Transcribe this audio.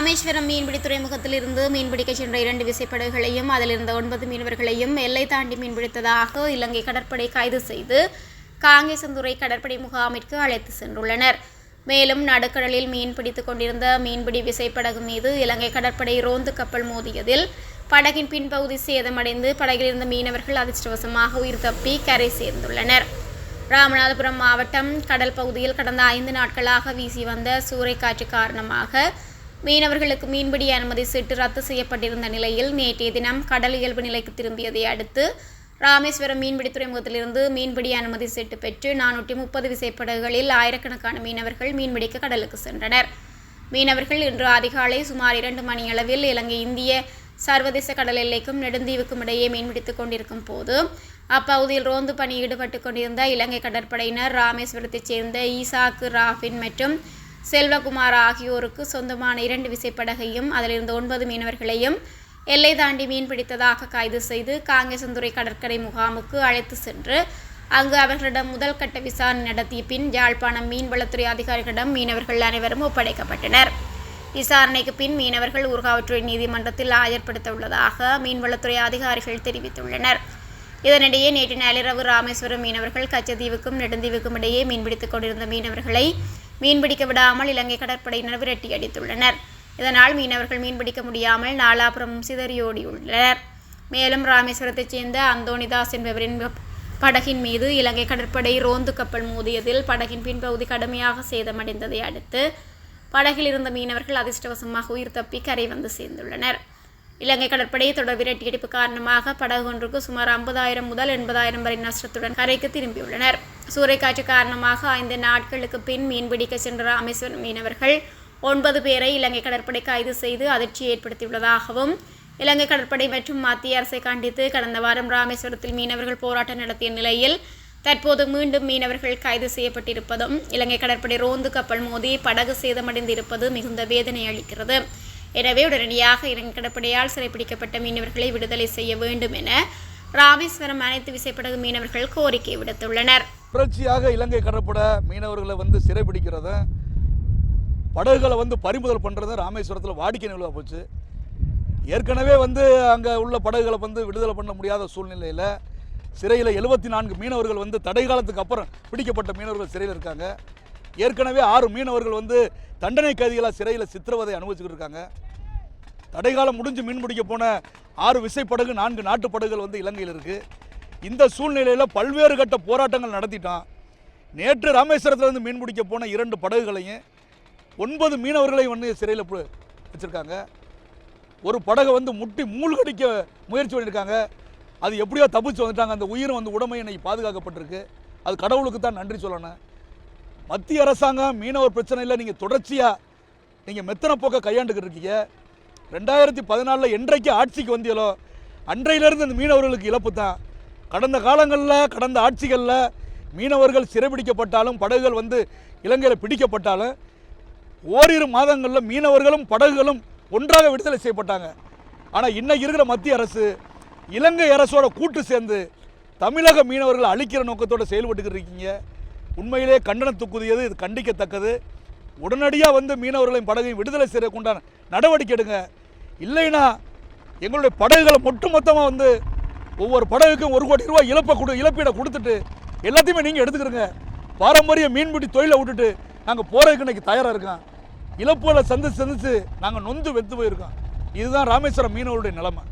ராமேஸ்வரம் மீன்பிடி துறைமுகத்திலிருந்து மீன்பிடிக்க சென்ற இரண்டு விசைப்படகுகளையும் அதிலிருந்த ஒன்பது மீனவர்களையும் எல்லை தாண்டி மீன்பிடித்ததாக இலங்கை கடற்படை கைது செய்து காங்கேசந்துறை கடற்படை முகாமிற்கு அழைத்து சென்றுள்ளனர். மேலும் நடுக்கடலில் மீன் பிடித்துக் கொண்டிருந்த மீன்பிடி விசைப்படகு மீது இலங்கை கடற்படை ரோந்து கப்பல் மோதியதில் படகின் பின்பகுதி சேதமடைந்து படகில் இருந்த மீனவர்கள் அதிர்ஷ்டவசமாக உயிர் தப்பி கரை சேர்ந்துள்ளனர். ராமநாதபுரம் மாவட்டம் கடல் பகுதியில் கடந்த ஐந்து நாட்களாக வீசி வந்த சூறைக்காற்று காரணமாக மீனவர்களுக்கு மீன்பிடி அனுமதி சீட்டு ரத்து செய்யப்பட்டிருந்த நிலையில் நேற்றைய தினம் கடல் இயல்பு நிலைக்கு திரும்பியதை அடுத்து ராமேஸ்வரம் மீன்பிடி துறைமுகத்திலிருந்து மீன்பிடி அனுமதி சீட்டு பெற்று நானூற்றி முப்பது விசைப்படகுகளில் ஆயிரக்கணக்கான மீனவர்கள் மீன்பிடிக்க கடலுக்கு சென்றனர். மீனவர்கள் இன்று அதிகாலை சுமார் இரண்டு மணியளவில் இலங்கை இந்திய சர்வதேச கடல் எல்லைக்கும் நெடுந்தீவுக்கும் இடையே மீன்பிடித்துக் கொண்டிருக்கும் போது அப்பகுதியில் ரோந்து பணி ஈடுபட்டு கொண்டிருந்த இலங்கை கடற்படையினர் ராமேஸ்வரத்தைச் சேர்ந்த ஈசாக்கு ராஃபின் மற்றும் செல்வகுமார் ஆகியோருக்கு சொந்தமான இரண்டு விசைப்படகையும் அதிலிருந்து ஒன்பது மீனவர்களையும் எல்லை தாண்டி மீன் பிடித்ததாக கைது செய்து காங்கேசந்துறை கடற்கரை முகாமுக்கு அழைத்து சென்று அங்கு அவர்களிடம் முதல் கட்ட விசாரணை நடத்திய பின் யாழ்ப்பாணம் மீன்வளத்துறை அதிகாரிகளிடம் மீனவர்கள் அனைவரும் ஒப்படைக்கப்பட்டனர். விசாரணைக்கு பின் மீனவர்கள் ஊர்காவற்றுறை நீதிமன்றத்தில் ஆஜர்படுத்த உள்ளதாக மீன்வளத்துறை அதிகாரிகள் தெரிவித்துள்ளனர். இதனிடையே நேற்று நள்ளிரவு ராமேஸ்வரம் மீனவர்கள் கச்சத்தீவுக்கும் நெடுந்தீவுக்கும் இடையே மீன்பிடித்துக் கொண்டிருந்த மீனவர்களை மீன்பிடிக்க விடாமல் இலங்கை கடற்படையினர் விரட்டி அடித்துள்ளனர். இதனால் மீனவர்கள் மீன்பிடிக்க முடியாமல் நாலாபுரமும் சிதறியோடியுள்ளனர். மேலும் ராமேஸ்வரத்தைச் சேர்ந்த அந்தோனிதாஸ் என்பவரின் படகின் மீது இலங்கை கடற்படை ரோந்து கப்பல் மோதியதில் படகின் பின்பகுதி கடுமையாக சேதமடைந்ததை அடுத்து படகில் இருந்த மீனவர்கள் அதிர்ஷ்டவசமாக உயிர் தப்பி கரை வந்து சேர்ந்துள்ளனர். இலங்கை கடற்படை தொடர் விரட்டியடிப்பு காரணமாக படகு ஒன்றுக்கு சுமார் ஐம்பதாயிரம் முதல் எண்பதாயிரம் வரை நஷ்டத்துடன் கரைக்கு திரும்பியுள்ளனர். சூறைக்காற்று காரணமாக ஐந்து நாட்களுக்கு பின் மீன்பிடிக்க சென்ற ராமேஸ்வரம் மீனவர்கள் ஒன்பது பேரை இலங்கை கடற்படை கைது செய்து அதிர்ச்சி ஏற்படுத்தியுள்ளதாகவும் இலங்கை கடற்படை மற்றும் மத்திய அரசை கண்டித்து கடந்த வாரம் ராமேஸ்வரத்தில் மீனவர்கள் போராட்டம் நடத்திய நிலையில் தற்போது மீண்டும் மீனவர்கள் கைது செய்யப்பட்டிருப்பதும் இலங்கை கடற்படை ரோந்து கப்பல் மோதி படகு சேதமடைந்திருப்பது மிகுந்த வேதனை அளிக்கிறது. எனவே உடனடியாக இலங்கை கடற்படையால் சிறைப்பிடிக்கப்பட்ட மீனவர்களை விடுதலை செய்ய வேண்டும் என ராமேஸ்வரம் அனைத்து விசைப்படகு மீனவர்கள் கோரிக்கை விடுத்துள்ளனர். தொடர்ச்சியாக இலங்கை கடற்பட மீனவர்களை வந்து சிறைபிடிக்கிறத படகுகளை வந்து பறிமுதல் பண்ணுறது ராமேஸ்வரத்தில் வாடிக்கை நிலவாக போச்சு. ஏற்கனவே வந்து அங்கே உள்ள படகுகளை வந்து விடுதலை பண்ண முடியாத சூழ்நிலையில் சிறையில் எழுபத்தி நான்கு மீனவர்கள் வந்து தடை காலத்துக்கு அப்புறம் பிடிக்கப்பட்ட மீனவர்கள் சிறையில் இருக்காங்க. ஏற்கனவே ஆறு மீனவர்கள் வந்து தண்டனை கைதிகளாக சிறையில் சித்திரவதை அனுபவிச்சுக்கிட்டு இருக்காங்க. தடைகாலம் முடிஞ்சு மீன் பிடிக்க போன ஆறு விசைப்படகு நான்கு நாட்டு படகுகள் வந்து இலங்கையில் இருக்குது இந்த சூழ்நிலையில் பல்வேறு கட்ட போராட்டங்கள் நடத்திட்டான். நேற்று ராமேஸ்வரத்துலேருந்து மீன் பிடிக்க போன இரண்டு படகுகளையும் ஒன்பது மீனவர்களையும் வந்து சிறையில் வச்சுருக்காங்க. ஒரு படகை வந்து முட்டி மூழ்கடிக்க முயற்சி பண்ணியிருக்காங்க. அது எப்படியோ தப்பிச்சு வந்துட்டாங்க. அந்த உயிரும் வந்து உடமை இன்னைக்கு பாதுகாக்கப்பட்டிருக்கு. அது கடவுளுக்கு தான் நன்றி சொல்லணும். மத்திய அரசாங்கம் மீனவர் பிரச்சனையில் நீங்கள் தொடர்ச்சியாக நீங்கள் மெத்தனை போக்க கையாண்டுக்கிட்டு இருக்கீங்க. ரெண்டாயிரத்தி பதினாலில் என்றைக்கு ஆட்சிக்கு வந்தியலோ அன்றையிலிருந்து இந்த மீனவர்களுக்கு இழப்பு தான். கடந்த காலங்களில் கடந்த ஆட்சிகளில் மீனவர்கள் சிறைபிடிக்கப்பட்டாலும் படகுகள் வந்து இலங்கையில் பிடிக்கப்பட்டாலும் ஓரிரு மாதங்களில் மீனவர்களும் படகுகளும் ஒன்றாக விடுதலை செய்யப்பட்டாங்க. ஆனால் இன்னைக்கு இருக்கிற மத்திய அரசு இலங்கை அரசோட கூட்டு சேர்ந்து தமிழக மீனவர்களை அழிக்கிற நோக்கத்தோடு செயல்பட்டுக்கிட்டு இருக்கீங்க. உண்மையிலே கண்டனத்துக்குரியது இது கண்டிக்கத்தக்கது. உடனடியாக வந்து மீனவர்களின் படகையும் விடுதலை செய்யறதுக்குண்டான நடவடிக்கை எடுங்க. இல்லைன்னா எங்களுடைய படகுகளை ஒட்டுமொத்தமாக வந்து ஒவ்வொரு படகுக்கும் ஒரு கோடி ரூபாய் இழப்பை கொடு இழப்பீடை கொடுத்துட்டு எல்லாத்தையுமே நீங்கள் எடுத்துக்கிறங்க. பாரம்பரிய மீன்பிடி தொழிலை விட்டுட்டு நாங்கள் போகிறதுக்கு இன்னைக்கு தயாராக இருக்கோம். இழப்புகளை சந்திச்சு சந்தித்து நாங்கள் நொந்து வெத்து போயிருக்கோம். இதுதான் ராமேஸ்வரம் மீனவருடைய நிலைமை.